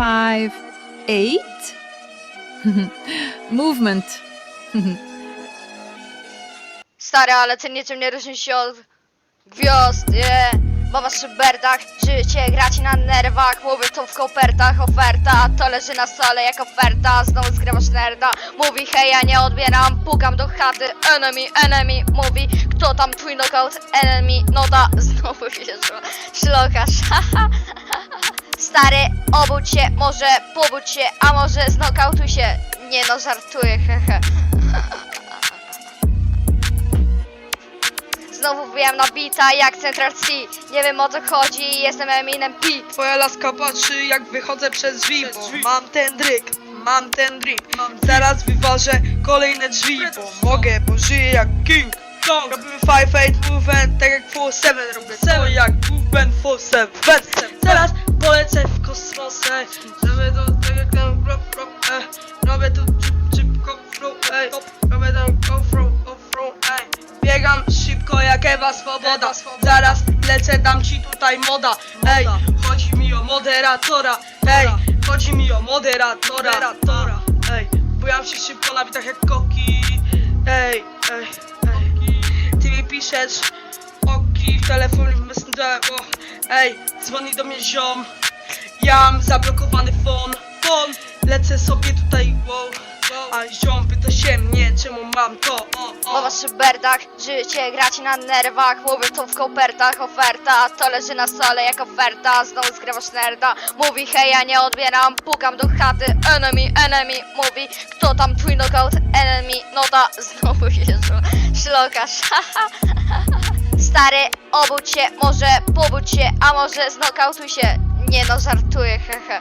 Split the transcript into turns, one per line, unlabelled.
five, eight. Movement.
Stary, ale ty nie różnisz się od gwiazd, nie? Mowa w szyberdach, życie gra ci na nerwach? Mówię to w kopertach, oferta To leży na stole jak oferta. Znowu zgrywasz nerda. Mówi hej, ja nie odbieram. Pukam do chaty, enemy, enemy. Mówi, kto tam twój knockout? Enemy, no da, znowu wjeżdża Szlokasz, Stary, obudź się, może pobudź się A może znokautuj się. Nie no, żartuję, hehe Znowu wbijam na bita jak Central C. Nie wiem o co chodzi, jestem Eminem P.
Twoja laska patrzy jak wychodzę przez drzwi, bo mam ten dryk, mam ten drip Zaraz wyważę kolejne drzwi, bo mogę, bo żyję jak king. Robimy 5-8 movement, tak jak 4-7 Robię to jak movement 4-7 Zaraz kosmosę Robię to tak jak ten rock, rock, eh. Robię to chip, chip, go, flow, ey Robię to go, flow, go, flow, ey Biegam szybko jak Ewa Swoboda. Zaraz lecę, dam ci tutaj moda. Ej, chodzi mi o moderatora. Ej, chodzi mi o moderatora. Ej, bujam się szybko na bitach jak koki. Ej, ej, ej. Ty mi piszesz Oki w telefonie w messengerze. O, Ej, dzwoni do mnie ziom Ja mam zablokowany fon Fon, lecę sobie tutaj wow, wow. A ziom pyta się mnie czemu mam to? O, o.
Mowa szyberdach, życie gra ci na nerwach Mówię to w kopertach, oferta. To leży na stole jak oferta Znowu zgrywasz nerda. Mówi hej, ja nie odbieram Pukam do chaty, enemy, enemy Mówi, kto tam twój knockout? Enemy, no da, znowu wjeżdża Szlokasz, Stary, obudź się, może pobudź się A może znokautuj się Nie no, żartuję, hehe